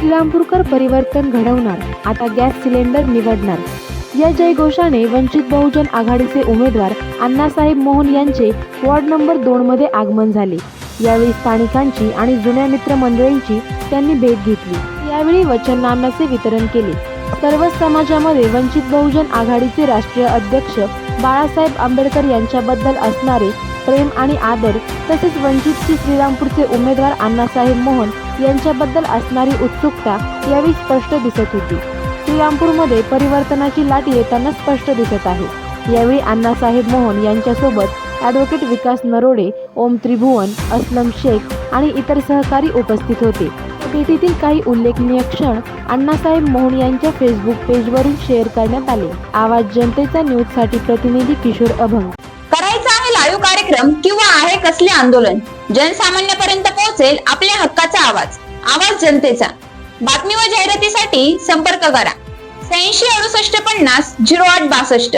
श्रीरामपूरकर परिवर्तन घडवणार आता गॅस सिलेंडर निवडणार. या जयघोषाने वंचित बहुजन आघाडीचे उमेदवार अण्णासाहेब मोहन यांचे वॉर्ड नंबर दोन मध्ये आगमन झाले. यावेळी स्थानिकांची आणि जुन्या मित्रमंडळींची त्यांनी भेट घेतली. यावेळी वचननाम्याचे वितरण केले. सर्वच समाजामध्ये वंचित बहुजन आघाडीचे राष्ट्रीय अध्यक्ष बाळासाहेब आंबेडकर यांच्याबद्दल असणारे प्रेम आणि आदर तसेच वंचितची श्रीरामपूरचे उमेदवार अण्णासाहेब मोहन यांच्याबद्दल असणारी उत्सुकता यावेळी स्पष्ट दिसत होती. श्रीरामपूरमध्ये परिवर्तनाची लाट येताना स्पष्ट दिसत आहे. यावेळी अण्णासाहेब मोहन यांच्यासोबत ॲडव्होकेट विकास नरोडे ओम त्रिभुवन अस्लम शेख आणि इतर सहकारी उपस्थित होते. भेटीतील काही उल्लेखनीय क्षण अण्णासाहेब मोहन यांच्या फेसबुक पेजवरून शेअर करण्यात आले. आवाज जनतेचा न्यूजसाठी प्रतिनिधी किशोर अभंग. करायचा कार्यक्रम किंवा आहे कसले आंदोलन? जनसामान्यापर्यंत पोहोचेल आपल्या हक्काचा आवाज. आवाज जनतेचा. बातमी व जाहिरातीसाठी संपर्क करा. शहाऐंशी अडुसष्ट पन्नास झिरो आठ बासष्ट.